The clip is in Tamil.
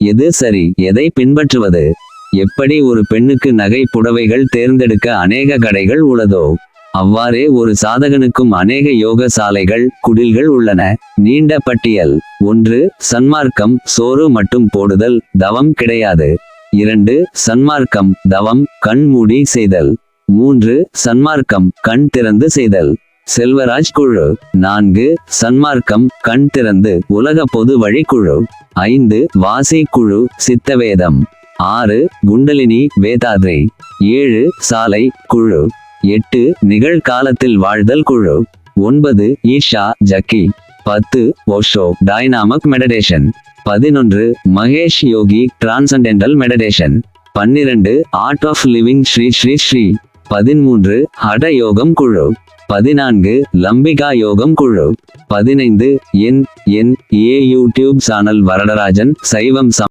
எது சரி எதை பின்பற்றுவது? எப்படி ஒரு பெண்ணுக்கு நகை புடவைகள் தேர்ந்தெடுக்க அநேக கடைகள் உள்ளதோ அவ்வாறே ஒரு சாதகனுக்கும் அநேக யோக சாலைகள் குடில்கள் உள்ளன. நீண்ட பட்டியல். ஒன்று சன்மார்க்கம் சோறு மட்டும் போடுதல் தவம் கிடையாது. இரண்டு சன்மார்க்கம் தவம் கண் மூடி செய்தல். மூன்று சன்மார்க்கம் கண் திறந்து செய்தல். செல்வராஜ் குழு. நான்கு சன்மார்க்கம் கண் திறந்து உலக பொது வழி குழு ஐந்து வாசி குழு சித்தவேதம். ஆறு குண்டலினி வேதாத்ரி. ஏழு சாலை குழு. எட்டு நிகழ்காலத்தில் வாழ்தல் குழு. ஒன்பது ஈஷா ஜக்கி. பத்து ஓஷோ டைனாமிக் மெடடேஷன். பதினொன்று மகேஷ் யோகி டிரான்சண்டென்டல் மெடடேஷன். பன்னிரண்டு art of living Sri Sri Sri. பதிமூன்று ஹட யோகம் குழு. பதினான்கு லம்பிகா யோகம் குழு. பதினைந்து என் என் ஏ யூடியூப் சேனல் வரடராஜன் சைவம் சம்